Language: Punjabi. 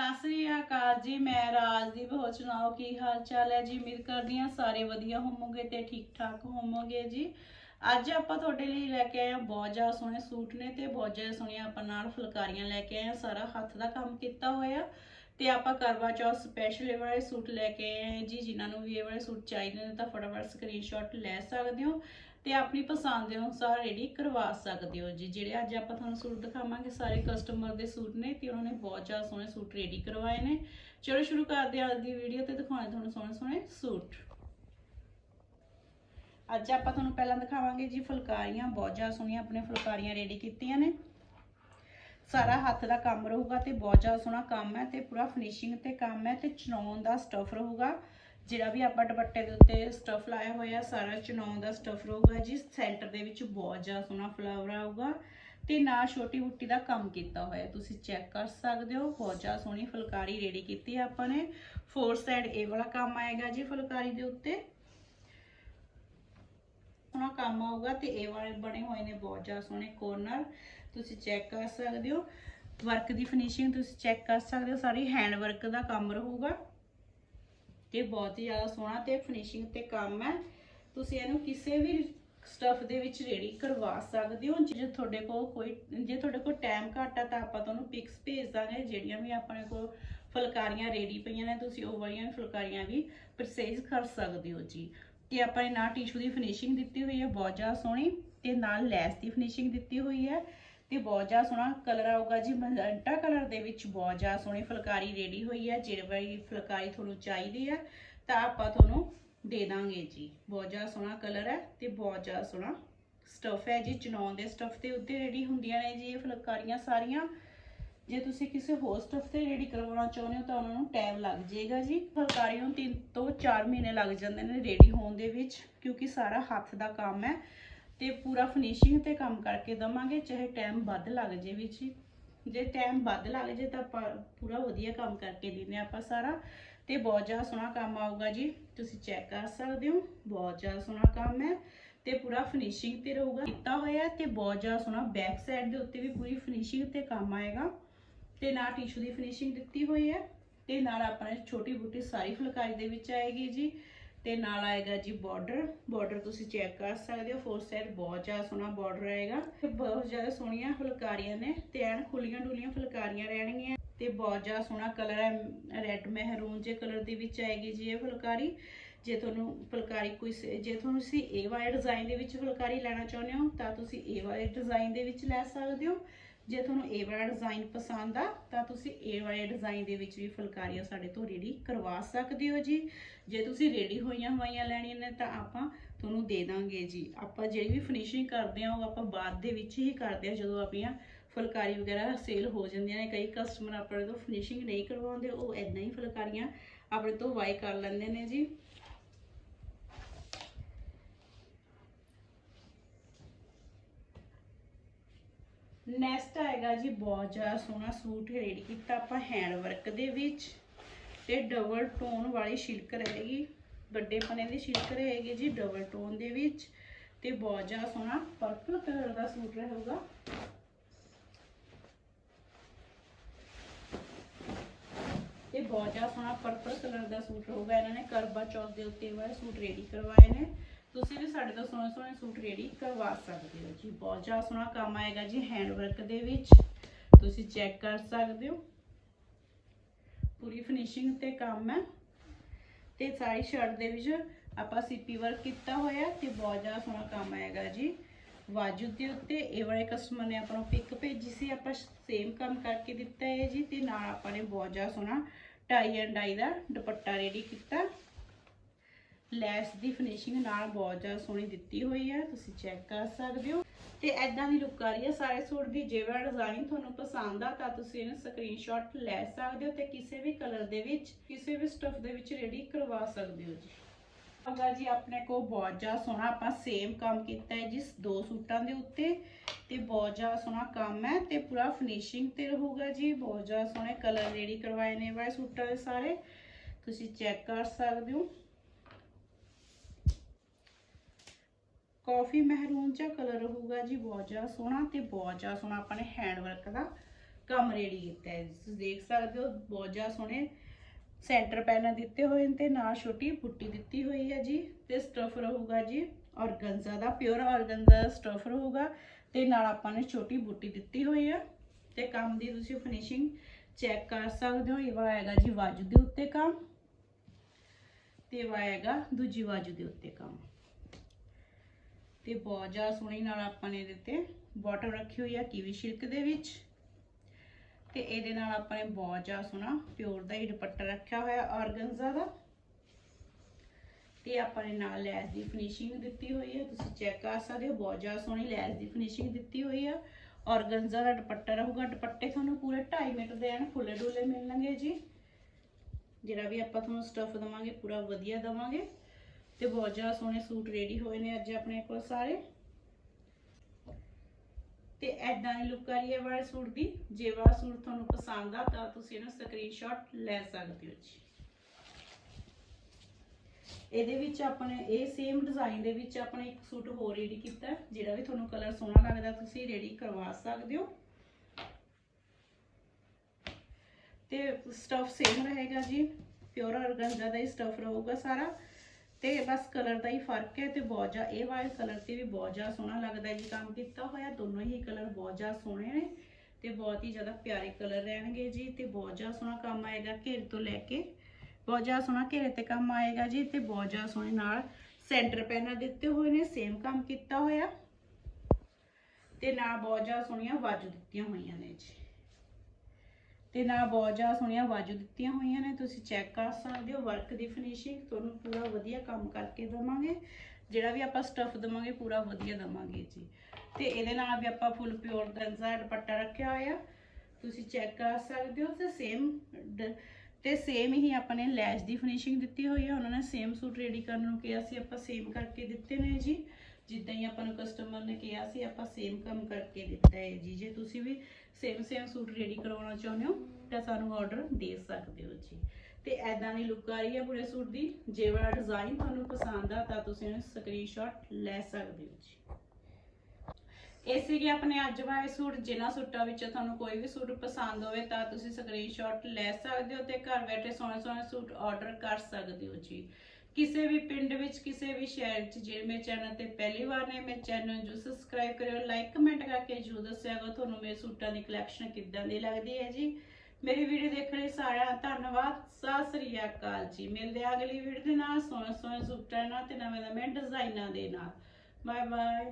ਸਤਿ ਸ੍ਰੀ ਅਕਾਲ ਜੀ, ਮੈਂ ਰਾਜਦੀਪ ਹੋ ਸੁਣਾਓ, ਕੀ ਹਾਲ ਚਾਲ ਹੈ ਜੀ? ਉਮੀਦ ਕਰਦੀ ਹਾਂ ਸਾਰੇ ਵਧੀਆ ਹੋਵੋਗੇ ਤੇ ਠੀਕ ਠਾਕ ਹੋਵੋਗੇ ਜੀ। ਅੱਜ ਆਪਾਂ ਤੁਹਾਡੇ ਲਈ ਲੈ ਕੇ ਆਏ ਹਾਂ ਬਹੁਤ ਜ਼ਿਆਦਾ ਸੋਹਣੇ ਸੂਟ ਨੇ ਤੇ ਬਹੁਤ ਜ਼ਿਆਦਾ ਸੋਹਣੀਆਂ ਆਪਾਂ ਨਾਲ ਫੁਲਕਾਰੀਆਂ ਲੈ ਕੇ ਆਏ ਹਾਂ। ਸਾਰਾ ਹੱਥ ਦਾ ਕੰਮ ਕੀਤਾ ਹੋਇਆ ਤੇ ਆਪਾਂ ਕਰਵਾ ਚੌਥ ਸਪੈਸ਼ਲ ਇਹ ਵਾਲੇ ਸੂਟ ਲੈ ਕੇ ਆਏ ਹਾਂ ਜੀ। ਜਿਨ੍ਹਾਂ ਨੂੰ ਵੀ ਇਹ ਵਾਲੇ ਸੂਟ ਚਾਹੀਦੇ ਨੇ ਤਾਂ ਫਟਾਫਟ ਸਕਰੀਨਸ਼ਾਟ ਲੈ ਸਕਦੇ ਹੋ। ਤੇ ਆਪਣੀ ਪਸੰਦ ਦੇ ਅਨੁਸਾਰ ਰੈਡੀ ਕਰਵਾ ਸਕਦੇ ਹੋ ਜੀ। ਜਿਹੜੇ ਅੱਜ ਆਪਾਂ ਤੁਹਾਨੂੰ ਸੂਟ ਦਿਖਾਵਾਂਗੇ, ਸਾਰੇ ਕਸਟਮਰ ਦੇ ਸੂਟ ਨੇ ਤੇ ਉਹਨਾਂ ਨੇ ਬਹੁਤ ਜ਼ਿਆਦਾ ਸੋਹਣੇ ਸੂਟ ਰੈਡੀ ਕਰਵਾਏ ਨੇ। ਚਲੋ ਸ਼ੁਰੂ ਕਰਦੇ ਹਾਂ ਅੱਜ ਦੀ ਵੀਡੀਓ ਤੇ ਦਿਖਾਉਣੇ ਤੁਹਾਨੂੰ ਸੋਹਣੇ ਸੋਹਣੇ ਸੂਟ। ਅੱਜ ਆਪਾਂ ਤੁਹਾਨੂੰ ਪਹਿਲਾਂ ਦਿਖਾਵਾਂਗੇ ਜੀ ਫੁਲਕਾਰੀਆਂ, ਬਹੁਤ ਜ਼ਿਆਦਾ ਸੋਹਣੀਆਂ ਆਪਣੇ ਫੁਲਕਾਰੀਆਂ ਰੈਡੀ ਕੀਤੀਆਂ ਨੇ। ਸਾਰਾ ਹੱਥ ਦਾ ਕੰਮ ਰਹੂਗਾ ਤੇ ਬਹੁਤ ਜ਼ਿਆਦਾ ਸੋਹਣਾ ਕੰਮ ਹੈ ਤੇ ਪੂਰਾ ਫਿਨਿਸ਼ਿੰਗ ਤੇ ਕੰਮ ਹੈ ਤੇ ਚਨੌਨ ਦਾ ਸਟਫ ਰਹੂਗਾ। ਜਿਹੜਾ ਵੀ ਆਪਾਂ ਦੁਪੱਟੇ ਦੇ ਉੱਤੇ ਸਟਫ ਲਾਇਆ ਹੋਇਆ, ਸਾਰਾ ਚਨੌਨ ਦਾ ਸਟਫ ਰਹੂਗਾ ਜੀ। ਸੈਂਟਰ ਦੇ ਵਿੱਚ ਬਹੁਤ ਜ਼ਿਆਦਾ ਸੋਹਣਾ ਫਲਾਵਰ ਆਊਗਾ ਤੇ ਨਾ ਛੋਟੀ ਬੁੱਟੀ ਦਾ ਕੰਮ ਕੀਤਾ ਹੋਇਆ। ਤੁਸੀਂ ਚੈੱਕ ਕਰ ਸਕਦੇ ਹੋ, ਬਹੁਤ ਜ਼ਿਆਦਾ ਸੋਹਣੀ ਫੁਲਕਾਰੀ ਰੈਡੀ ਕੀਤੀ ਹੈ ਆਪਾਂ ਨੇ। ਫੋਰ ਸਾਈਡ ਇਹ ਵਾਲਾ ਕੰਮ ਆਏਗਾ ਜੀ ਫੁਲਕਾਰੀ ਦੇ ਉੱਤੇ। ਸੋਹਣਾ ਕੰਮ ਆਊਗਾ ਤੇ ਇਹ ਵਾਲੇ ਬਣੇ ਹੋਏ ਨੇ ਬਹੁਤ ਜ਼ਿਆਦਾ ਸੋਹਣੇ ਕੋਰਨਰ ਤੁਸੀਂ ਚੈੱਕ ਕਰ ਸਕਦੇ ਹੋ। ਵਰਕ ਦੀ ਫਿਨਿਸ਼ਿੰਗ ਤੁਸੀਂ ਚੈੱਕ ਕਰ ਸਕਦੇ ਹੋ। ਸਾਰੀ ਹੈਂਡ ਵਰਕ ਦਾ ਕੰਮ ਰਹੂਗਾ। ਤੇ ਬਹੁਤ ਹੀ ਜ਼ਿਆਦਾ ਸੋਹਣਾ ਤੇ ਫਿਨਿਸ਼ਿੰਗ ਤੇ ਕੰਮ ਹੈ। ਤੁਸੀਂ ਇਹਨੂੰ ਕਿਸੇ ਵੀ ਸਟਫ ਦੇ ਵਿੱਚ ਰੈਡੀ ਕਰਵਾ ਸਕਦੇ ਹੋ। ਜੇ ਤੁਹਾਡੇ ਕੋਲ ਕੋਈ, ਜੇ ਤੁਹਾਡੇ ਕੋਲ ਟਾਈਮ ਘੱਟ ਆ ਤਾਂ ਆਪਾਂ ਤੁਹਾਨੂੰ ਪਿਕਸ ਭੇਜ ਦਾਂਗੇ, ਜਿਹੜੀਆਂ ਵੀ ਆਪਣੇ ਕੋਲ ਫੁਲਕਾਰੀਆਂ ਰੈਡੀ ਪਈਆਂ ਨੇ, ਤੁਸੀਂ ਉਹ ਵਾਲੀਆਂ ਫੁਲਕਾਰੀਆਂ ਵੀ ਪਰਚੇਜ਼ ਕਰ ਸਕਦੇ ਹੋ ਜੀ। ਤੇ ਆਪਾਂ ਨੇ ਨਾਲ ਟਿਸ਼ੂ ਦੀ ਫਿਨਿਸ਼ਿੰਗ ਦਿੱਤੀ ਹੋਈ ਹੈ, ਬਹੁਤ ਜ਼ਿਆਦਾ ਸੋਹਣੀ। ਤੇ ਨਾਲ ਲੈਸ ਦੀ ਫਿਨਿਸ਼ਿੰਗ ਦਿੱਤੀ ਹੋਈ ਹੈ। ਤੇ ਬਹੁਤ ਜ਼ਿਆਦਾ ਸੋਹਣਾ ਕਲਰ ਆਊਗਾ ਜੀ। ਮਜੰਟਾ ਕਲਰ ਦੇ ਵਿੱਚ ਬਹੁਤ ਜ਼ਿਆਦਾ ਸੋਹਣੀ ਫੁਲਕਾਰੀ ਰੈਡੀ ਹੋਈ ਹੈ। ਜਿਹੜੇ ਵਾਲੀ ਫੁਲਕਾਰੀ ਤੁਹਾਨੂੰ ਚਾਹੀਦੀ ਹੈ ਤਾਂ ਆਪਾਂ ਤੁਹਾਨੂੰ ਦੇ ਦਾਂਗੇ ਜੀ। ਬਹੁਤ ਜ਼ਿਆਦਾ ਸੋਹਣਾ ਕਲਰ ਹੈ ਤੇ ਬਹੁਤ ਜ਼ਿਆਦਾ ਸੋਹਣਾ ਸਟਫ ਹੈ ਜੀ। ਚਨੌਨ ਦੇ ਸਟਫ ਤੇ ਉੱਤੇ ਰੈਡੀ ਹੁੰਦੀਆਂ ਨੇ ਜੀ ਇਹ ਫੁਲਕਾਰੀਆਂ ਸਾਰੀਆਂ। ਜੇ ਤੁਸੀਂ ਕਿਸੇ ਹੋਰ ਸਟਫ ਤੇ ਰੈਡੀ ਕਰਵਾਉਣਾ ਚਾਹੁੰਦੇ ਹੋ ਤਾਂ ਉਹਨਾਂ ਨੂੰ ਟਾਈਮ ਲੱਗ ਜਾਏਗਾ ਜੀ। ਫੁਲਕਾਰੀ ਨੂੰ 3 ਤੋਂ 4 ਮਹੀਨੇ ਲੱਗ ਜਾਂਦੇ ਨੇ ਰੈਡੀ ਹੋਣ ਦੇ ਵਿੱਚ, ਕਿਉਂਕਿ ਸਾਰਾ ਹੱਥ ਦਾ ਕੰਮ ਹੈ। ਤੇ ਪੂਰਾ ਫਿਨਿਸ਼ਿੰਗ ਤੇ ਕੰਮ ਕਰਕੇ ਦਵਾਂਗੇ, ਚਾਹੇ ਟਾਈਮ ਵੱਧ ਲੱਗ ਜੇ ਵਿੱਚ ਜੇ ਟਾਈਮ ਵੱਧ ਲੱਗ ਜੇ ਤਾਂ ਆਪਾਂ ਪੂਰਾ ਵਧੀਆ ਕੰਮ ਕਰਕੇ ਦਿੰਦੇ ਹਾਂ ਆਪਾਂ ਸਾਰਾ। ਤੇ ਬਹੁਤ ਜ਼ਿਆਦਾ ਸੋਹਣਾ ਕੰਮ ਆਊਗਾ ਜੀ। ਤੁਸੀਂ ਚੈੱਕ ਕਰ ਸਕਦੇ ਹੋ, ਬਹੁਤ ਜ਼ਿਆਦਾ ਸੋਹਣਾ ਕੰਮ ਹੈ। ਤੇ ਪੂਰਾ ਫਿਨਿਸ਼ਿੰਗ ਤੇ ਰਹੂਗਾ। ਕੀਤਾ ਹੋਇਆ ਤੇ ਬਹੁਤ ਜ਼ਿਆਦਾ ਸੋਹਣਾ ਬੈਕ ਸਾਈਡ ਦੇ ਉੱਤੇ ਵੀ ਪੂਰੀ ਫਿਨਿਸ਼ਿੰਗ ਤੇ ਕੰਮ ਆਏਗਾ। ਤੇ ਨਾਲ ਟਿਸ਼ੂ ਦੀ ਫਿਨਿਸ਼ਿੰਗ ਦਿੱਤੀ ਹੋਈ ਹੈ। ਤੇ ਨਾਲ ਆਪਣੇ ਛੋਟੀ ਬੂਟੀ ਸਾਰੀ ਫੁਲਕਾਰੀ ਦੇ ਵਿੱਚ ਆਏਗੀ ਜੀ। ਤੇ ਨਾਲ ਆਏਗਾ ਜੀ ਬਾਰਡਰ ਬਾਰਡਰ ਤੁਸੀਂ ਚੈੱਕ ਕਰ ਸਕਦੇ ਹੋ ਫੋਰ ਸਾਈਡ ਬਹੁਤ ਜ਼ਿਆਦਾ ਸੋਹਣਾ ਬਾਰਡਰ ਆਏਗਾ। ਤੇ ਬਹੁਤ ਜ਼ਿਆਦਾ ਸੋਹਣੀਆਂ ਫੁਲਕਾਰੀਆਂ ਨੇ ਤੇ ਐਨ ਖੁੱਲੀਆਂ ਡੁੱਲੀਆਂ ਫੁਲਕਾਰੀਆਂ ਰਹਿਣਗੀਆਂ। ਤੇ ਬਹੁਤ ਜ਼ਿਆਦਾ ਸੋਹਣਾ ਕਲਰ ਹੈ ਰੈੱਡ ਮਹਿਰੂਨ ਜੇ ਕਲਰ ਦੇ ਵਿੱਚ ਆਏਗੀ ਜੀ ਇਹ ਫੁਲਕਾਰੀ। ਜੇ ਤੁਹਾਨੂੰ ਫੁਲਕਾਰੀ ਕੋਈ ਜੇ ਤੁਹਾਨੂੰ ਤੁਸੀਂ ਇਹ ਵਾਲੇ ਡਿਜ਼ਾਈਨ ਦੇ ਵਿੱਚ ਫੁਲਕਾਰੀ ਲੈਣਾ ਚਾਹੁੰਦੇ ਹੋ, ਤਾਂ ਤੁਸੀਂ ਇਹ ਵਾਲੇ ਡਿਜ਼ਾਈਨ ਦੇ ਵਿੱਚ ਲੈ ਸਕਦੇ ਹੋ। ਜੇ ਤੁਹਾਨੂੰ ਇਹ ਵਾਲਾ ਡਿਜ਼ਾਈਨ ਪਸੰਦ ਆ, ਤਾਂ ਤੁਸੀਂ ਇਹ ਵਾਲੇ ਡਿਜ਼ਾਈਨ ਦੇ ਵਿੱਚ ਵੀ ਫੁਲਕਾਰੀਆਂ ਸਾਡੇ ਤੋਂ ਰੈਡੀ ਕਰਵਾ ਸਕਦੇ ਹੋ ਜੀ। ਜੇ ਤੁਸੀਂ ਰੈਡੀ ਹੋਈਆਂ ਹੋਈਆਂ ਲੈਣੀਆਂ ਨੇ, ਤਾਂ ਆਪਾਂ ਤੁਹਾਨੂੰ ਦੇ ਦਾਂਗੇ ਜੀ। ਆਪਾਂ ਜਿਹੜੀ ਵੀ ਫਿਨਿਸ਼ਿੰਗ ਕਰਦੇ ਆ ਉਹ ਆਪਾਂ ਬਾਅਦ ਦੇ ਵਿੱਚ ਹੀ ਕਰਦੇ ਆ ਜਦੋਂ ਆਪਣੀਆਂ ਫੁਲਕਾਰੀ ਵਗੈਰਾ ਸੇਲ ਹੋ ਜਾਂਦੀਆਂ ਨੇ। ਕਈ ਕਸਟਮਰ ਆਪਣੇ ਤੋਂ ਫਿਨਿਸ਼ਿੰਗ ਨਹੀਂ ਕਰਵਾਉਂਦੇ, ਉਹ ਇਦਾਂ ਹੀ ਫੁਲਕਾਰੀਆਂ ਆਪਣੇ ਤੋਂ ਵਾਈ ਕਰ ਲੈਂਦੇ ਨੇ ਜੀ। ਨੈਕਸਟ ਆਏਗਾ ਜੀ ਬਹੁਤ ਜ਼ਿਆਦਾ ਸੋਹਣਾ ਸੂਟ ਰੈਡੀ ਕੀਤਾ ਆਪਾਂ ਹੈਂਡ ਵਰਕ ਦੇ ਵਿੱਚ ਤੇ ਡਬਲ ਟੋਨ ਵਾਲੀ ਸ਼ਿਲਕ ਰਹੇਗੀ ਵੱਡੇ ਪਨੇ ਦੀ ਸ਼ਿਲਕ ਰਹੇਗੀ ਜੀ ਡਬਲ ਟੋਨ ਦੇ ਵਿੱਚ ਤੇ ਬਹੁਤ ਜ਼ਿਆਦਾ ਸੋਹਣਾ ਪਰਪਲ ਕਲਰ ਦਾ ਸੂਟ ਰਹੇਗਾ। ਤੇ ਬਹੁਤ ਜ਼ਿਆਦਾ ਸੋਹਣਾ ਪਰਪਲ ਕਲਰ ਦਾ ਸੂਟ ਹੋਊਗਾ ਇਹਨਾਂ ਨੇ ਕਰਵਾ ਚੌਥ ਦੇ ਉੱਤੇ ਵਾਲੇ ਸੂਟ ਰੈਡੀ ਕਰਵਾਏ ਨੇ। ਤੁਸੀਂ ਵੀ ਸਾਡੇ ਤੋਂ ਸੋਹਣੇ ਸੋਹਣੇ ਸੂਟ ਰੈਡੀ ਕਰਵਾ ਸਕਦੇ ਹੋ ਜੀ। ਬਹੁਤ ਜ਼ਿਆਦਾ ਸੋਹਣਾ ਕੰਮ ਆਏਗਾ ਜੀ ਹੈਂਡ ਵਰਕ ਦੇ ਵਿੱਚ। ਤੁਸੀਂ ਚੈੱਕ ਕਰ ਸਕਦੇ ਹੋ। ਪੂਰੀ ਫਿਨਿਸ਼ਿੰਗ ਤੇ ਕੰਮ ਹੈ। ਤੇ ਸਾਰੀ ਸ਼ਰਟ ਦੇ ਵਿੱਚ ਆਪਾਂ ਸੀਪੀ ਵਰਕ ਕੀਤਾ ਹੋਇਆ ਤੇ ਬਹੁਤ ਜ਼ਿਆਦਾ ਸੋਹਣਾ ਕੰਮ ਆਏਗਾ ਜੀ। ਵਾਜੂ ਦੇ ਉੱਤੇ ਇਹ ਵਾਲੇ ਕਸਟਮਰ ਨੇ ਆਪਾਂ ਨੂੰ ਪਿਕ ਭੇਜੀ ਸੀ। ਆਪਾਂ ਸੇਮ ਕੰਮ ਕਰਕੇ ਦਿੱਤਾ ਹੈ ਜੀ ਤੇ ਨਾਲ ਆਪਾਂ ਨੇ ਬਹੁਤ ਜ਼ਿਆਦਾ ਸੋਹਣਾ ਟਾਈ ਐਂਡ ਡਾਈ ਦਾ ਦੁਪੱਟਾ ਰੈਡੀ ਕੀਤਾ। ਲੈਸ ਦੀ ਫਿਨਿਸ਼ਿੰਗ ਨਾਲ ਬਹੁਤ ਜ਼ਿਆਦਾ ਸੋਹਣੀ ਦਿੱਤੀ ਹੋਈ ਹੈ, ਤੁਸੀਂ ਚੈੱਕ ਕਰ ਸਕਦੇ ਹੋ। ਤੇ ਐਦਾਂ ਦੀ ਲੁੱਕ ਆ ਰਹੀ ਹੈ, ਸਾਰੇ ਸੂਟ ਦੀ ਜਿਹੜਾ ਡਿਜ਼ਾਈਨ ਤੁਹਾਨੂੰ ਪਸੰਦ ਆ ਤਾਂ ਤੁਸੀਂ ਇਹਨੂੰ ਸਕਰੀਨਸ਼ਾਟ ਲੈ ਸਕਦੇ ਹੋ ਤੇ ਕਿਸੇ ਵੀ ਕਲਰ ਦੇ ਵਿੱਚ, ਕਿਸੇ ਵੀ ਸਟਫ ਦੇ ਵਿੱਚ ਰੈਡੀ ਕਰਵਾ ਸਕਦੇ ਹੋ ਜੀ। ਅਗਾ ਜੀ ਆਪਣੇ ਕੋਲ ਬਹੁਤ ਜ਼ਿਆਦਾ ਸੋਹਣਾ ਆਪਾਂ ਸੇਮ ਕੰਮ ਕੀਤਾ ਹੈ ਜਿਸ ਦੋ ਸੂਟਾਂ ਦੇ ਉੱਤੇ, ਤੇ ਬਹੁਤ ਜ਼ਿਆਦਾ ਸੋਹਣਾ ਕੰਮ ਹੈ ਤੇ ਪੂਰਾ ਫਿਨਿਸ਼ਿੰਗ ਤੇ ਰਹੂਗਾ ਜੀ। ਬਹੁਤ ਜ਼ਿਆਦਾ ਸੋਹਣੇ ਕਲਰ ਰੈਡੀ ਕਰਵਾਏ ਨੇ ਵਾਲੇ ਸੂਟਾਂ ਦੇ ਸਾਰੇ, ਤੁਸੀਂ ਚੈੱਕ ਕਰ ਸਕਦੇ ਹੋ। ਕਾਫੀ ਮਹਿਰੂਨ ਜਿਹਾ ਕਲਰ ਰਹੂਗਾ ਜੀ, ਬਹੁਤ ਜ਼ਿਆਦਾ ਸੋਹਣਾ ਤੇ ਬਹੁਤ ਜ਼ਿਆਦਾ ਸੋਹਣਾ ਆਪਾਂ ਨੇ ਹੈਂਡ ਵਰਕ ਦਾ ਕੰਮ ਰੈਡੀ ਕੀਤਾ ਹੈ। ਤੁਸੀਂ ਦੇਖ ਸਕਦੇ ਹੋ, ਬਹੁਤ ਜ਼ਿਆਦਾ ਸੋਹਣੇ ਸੈਂਟਰ ਪੈਨਲ ਦਿੱਤੇ ਹੋਏ ਨੇ ਤੇ ਨਾਲ ਛੋਟੀ ਬੁੱਟੀ ਦਿੱਤੀ ਹੋਈ ਹੈ ਜੀ ਤੇ ਸਟਫ ਰਹੂਗਾ ਜੀ ਔਰਗੰਜ਼ਾ ਦਾ ਪਿਓਰ ਔਰਗੰਜ਼ਾ ਦਾ ਸਟਫ ਰਹੂਗਾ ਤੇ ਨਾਲ ਆਪਾਂ ਨੇ ਛੋਟੀ ਬੁੱਟੀ ਦਿੱਤੀ ਹੋਈ ਆ ਤੇ ਕੰਮ ਦੀ ਤੁਸੀਂ ਫਿਨਿਸ਼ਿੰਗ ਚੈੱਕ ਕਰ ਸਕਦੇ ਹੋ, ਇਹ ਵਾਲਾ ਹੈਗਾ ਜੀ ਵਾਜੂ ਦੇ ਉੱਤੇ ਕੰਮ ਤੇ ਇਹ ਵਾਲਾ ਹੈਗਾ ਦੂਜੀ ਵਾਜੂ ਦੇ ਉੱਤੇ ਕੰਮ। ਤੇ ਬਹੁਤ ਜ਼ਿਆਦਾ ਸੋਹਣੀ ਨਾਲ ਆਪਾਂ ਨੇ ਇਹਦੇ ਤੇ ਬਾਟਮ ਰੱਖੀ ਹੋਈ ਆ ਕੀਵੀ ਸ਼ਿਲਕ ਦੇ ਵਿੱਚ। ਤੇ ਇਹਦੇ ਨਾਲ ਆਪਾਂ ਨੇ ਬਹੁਤ ਜ਼ਿਆਦਾ ਸੋਹਣਾ ਪਿਓਰ ਦਾ ਹੀ ਦੁਪੱਟਾ ਰੱਖਿਆ ਹੋਇਆ ਔਰਗੰਜ਼ਾ ਦਾ। ਤੇ ਆਪਾਂ ਨੇ ਨਾਲ ਲੈਸ ਦੀ ਫਿਨਿਸ਼ਿੰਗ ਦਿੱਤੀ ਹੋਈ ਹੈ ਤੁਸੀਂ ਚੈੱਕ ਕਰ ਸਕਦੇ ਹੋ, ਬਹੁਤ ਜ਼ਿਆਦਾ ਸੋਹਣੀ ਲੈਸ ਦੀ ਫਿਨਿਸ਼ਿੰਗ ਦਿੱਤੀ ਹੋਈ ਆ। ਔਰਗੰਜ਼ਾ ਦਾ ਦੁਪੱਟਾ ਰਹੂਗਾ, ਦੁਪੱਟੇ ਤੁਹਾਨੂੰ ਪੂਰੇ 2.5 ਮੀਟਰ ਦੇ ਹਨ ਫੁੱਲੇ ਡੁੱਲੇ ਮਿਲਣਗੇ ਜੀ। ਜਿਹੜਾ ਵੀ ਆਪਾਂ ਤੁਹਾਨੂੰ ਸਟਫ ਦਵਾਂਗੇ, ਪੂਰਾ ਵਧੀਆ ਦਵਾਂਗੇ। ਤੇ ਬਹੁਤ ਜ਼ਿਆਦਾ ਸੋਹਣੇ ਸੂਟ ਰੈਡੀ ਹੋਏ ਨੇ ਅੱਜ ਆਪਣੇ ਕੋਲ ਸਾਰੇ। ਤੇ ਐਦਾਂ ਦੀ ਲੁੱਕ ਆ ਰਹੀ ਹੈ ਵਾਲੇ ਸੂਟ ਦੀ। ਜੇ ਵਾਲਾ ਸੂਟ ਤੁਹਾਨੂੰ ਪਸੰਦ ਆ ਤਾਂ ਤੁਸੀਂ ਇਹਨੂੰ ਸਕਰੀਨਸ਼ਾਟ ਲੈ ਸਕਦੇ ਹੋ ਜੀ। ਇਹਦੇ ਵਿੱਚ ਆਪਣੇ, ਇਹ ਸੇਮ ਡਿਜ਼ਾਈਨ ਦੇ ਵਿੱਚ ਆਪਣੇ ਇੱਕ ਸੂਟ ਹੋਰ ਰੈਡੀ ਕੀਤਾ ਜਿਹੜਾ ਵੀ ਤੁਹਾਨੂੰ ਕਲਰ ਸੋਹਣਾ ਲੱਗਦਾ ਤੁਸੀਂ ਰੈਡੀ ਕਰਵਾ ਸਕਦੇ ਹੋ। ਤੇ ਸਟਫ ਸੇਮ ਰਹੇਗਾ ਜੀ ਪਿਓਰ ਔਰਗੰਜ਼ਾ ਦਾ ਹੀ ਸਟਫ ਰਹੂਗਾ ਸਾਰਾ। ਤੇ ਬਸ ਕਲਰ ਦਾ ਹੀ ਫ਼ਰਕ ਹੈ ਤੇ ਬਹੁਤ ਜ਼ਿਆਦਾ ਇਹ ਵਾਲੇ ਕਲਰ ਤੇ ਵੀ ਬਹੁਤ ਜ਼ਿਆਦਾ ਸੋਹਣਾ ਲੱਗਦਾ ਜੀ। ਕੰਮ ਕੀਤਾ ਹੋਇਆ, ਦੋਨੋਂ ਹੀ ਕਲਰ ਬਹੁਤ ਜ਼ਿਆਦਾ ਸੋਹਣੇ ਨੇ ਤੇ ਬਹੁਤ ਹੀ ਜ਼ਿਆਦਾ ਪਿਆਰੇ ਕਲਰ ਰਹਿਣਗੇ ਜੀ ਤੇ ਬਹੁਤ ਜ਼ਿਆਦਾ ਸੋਹਣਾ ਕੰਮ ਆਏਗਾ ਘੇਰ ਤੋਂ ਲੈ ਕੇ। ਬਹੁਤ ਜ਼ਿਆਦਾ ਸੋਹਣਾ ਘੇਰੇ ਤੇ ਕੰਮ ਆਏਗਾ ਜੀ ਤੇ ਬਹੁਤ ਜ਼ਿਆਦਾ ਸੋਹਣੇ ਨਾਲ ਸੈਂਟਰ ਪੈਨਲ ਦਿੱਤੇ ਹੋਏ ਨੇ ਸੇਮ ਕੰਮ ਕੀਤਾ ਹੋਇਆ ਤੇ ਨਾਲ ਬਹੁਤ ਜ਼ਿਆਦਾ ਸੋਹਣੀਆਂ ਬਾਜੂ ਦਿੱਤੀਆਂ ਹੋਈਆਂ ਨੇ ਜੀ। ਤੇ ਨਾਲ ਬਹੁਤ ਜ਼ਿਆਦਾ ਸੋਹਣੀਆਂ ਬਾਜੂ ਦਿੱਤੀਆਂ ਹੋਈਆਂ ਨੇ, ਤੁਸੀਂ ਚੈੱਕ ਕਰ ਸਕਦੇ ਹੋ ਵਰਕ ਦੀ ਫਿਨਿਸ਼ਿੰਗ ਤੁਹਾਨੂੰ ਪੂਰਾ ਵਧੀਆ ਕੰਮ ਕਰਕੇ ਦਵਾਂਗੇ। ਜਿਹੜਾ ਵੀ ਆਪਾਂ ਸਟਫ ਦਵਾਂਗੇ, ਪੂਰਾ ਵਧੀਆ ਦਵਾਂਗੇ ਜੀ। ਤੇ ਇਹਦੇ ਨਾਲ ਵੀ ਆਪਾਂ ਫੁੱਲ ਪਿਓਰ ਗੰਜਾ ਦੁਪੱਟਾ ਰੱਖਿਆ ਹੋਇਆ। ਤੁਸੀਂ ਚੈੱਕ ਕਰ ਸਕਦੇ ਹੋ, ਤੇ ਸੇਮ ਤੇ ਸੇਮ ਹੀ ਆਪਣੇ ਲੈਸ ਦੀ ਫਿਨਿਸ਼ਿੰਗ ਦਿੱਤੀ ਹੋਈ ਹੈ। ਉਹਨਾਂ ਨੇ ਸੇਮ ਸੂਟ ਰੈਡੀ ਕਰਨ ਨੂੰ ਕਿਹਾ ਸੀ, ਆਪਾਂ ਸੇਮ ਕਰਕੇ ਦਿੱਤੇ ਨੇ ਜੀ। ਜਿੱਦਾਂ ਹੀ ਆਪਾਂ ਨੂੰ ਕਸਟਮਰ ਨੇ ਕਿਹਾ ਸੀ, ਆਪਾਂ ਸੇਮ ਕੰਮ ਕਰਕੇ ਦਿੱਤਾ ਹੈ ਜੀ। ਜੇ ਤੁਸੀਂ ਵੀ ਸੇਮ ਸੇਮ ਸੂਟ ਰੈਡੀ ਕਰਵਾਉਣਾ ਚਾਹੁੰਦੇ ਹੋ, ਤਾਂ ਸਾਨੂੰ ਆਰਡਰ ਦੇ ਸਕਦੇ ਹੋ ਜੀ। ਤੇ ਐਦਾਂ ਦੀ ਲੁੱਕ ਆ ਰਹੀ ਹੈ ਪੂਰੇ ਸੂਟ ਦੀ। ਜੇ ਵਾਲਾ ਡਿਜ਼ਾਈਨ ਤੁਹਾਨੂੰ ਪਸੰਦ ਆ, ਤਾਂ ਤੁਸੀਂ ਇਹਨੂੰ ਸਕਰੀਨਸ਼ਾਟ ਲੈ ਸਕਦੇ ਹੋ ਜੀ। ਇਹ ਸੀਗੇ ਆਪਣੇ ਅੱਜ ਵਾਲੇ ਸੂਟ। ਜਿਨ੍ਹਾਂ ਸੂਟਾਂ ਵਿੱਚ ਤੁਹਾਨੂੰ ਕੋਈ ਵੀ ਸੂਟ ਪਸੰਦ ਹੋਵੇ, ਤਾਂ ਤੁਸੀਂ ਸਕਰੀਨਸ਼ਾਟ ਲੈ ਸਕਦੇ ਹੋ ਤੇ ਘਰ ਬੈਠੇ ਸੋਹਣੇ ਸੋਹਣੇ ਸੂਟ ਆਰਡਰ ਕਰ ਸਕਦੇ ਹੋ ਜੀ। ਕਿਸੇ ਵੀ ਪਿੰਡ ਵਿੱਚ, ਕਿਸੇ ਵੀ ਸ਼ਹਿਰ 'ਚ, ਜੇ ਮੇਰੇ ਚੈਨਲ ਤੇ ਪਹਿਲੀ ਵਾਰ ਨੇ, ਮੇਰੇ ਚੈਨਲ ਨੂੰ ਜਰੂਰ ਸਬਸਕ੍ਰਾਈਬ ਕਰਿਓ ਲਾਈਕ ਕਮੈਂਟ ਕਰਕੇ ਜਰੂਰ ਦੱਸਿਆਗਾ ਤੁਹਾਨੂੰ ਮੇਰੇ ਸੂਟਾਂ ਦੀ ਕਲੈਕਸ਼ਨ ਕਿੱਦਾਂ ਦੀ ਲੱਗਦੀ ਹੈ ਜੀ। ਮੇਰੀ ਵੀਡੀਓ ਦੇਖਣ ਲਈ ਸਾਰਿਆਂ ਦਾ ਧੰਨਵਾਦ, ਸਤਿ ਸ੍ਰੀ ਅਕਾਲ ਜੀ। ਮਿਲਦੇ ਹਾਂ ਅਗਲੀ ਵੀਡੀਓ ਦੇ ਨਾਲ ਸੋਹਣੇ ਸੋਹਣੇ ਸੂਟਾਂ ਨਾਲ ਤੇ ਨਵੇਂ ਨਵੇਂ ਡਿਜ਼ਾਈਨਾਂ ਦੇ ਨਾਲ। Bye bye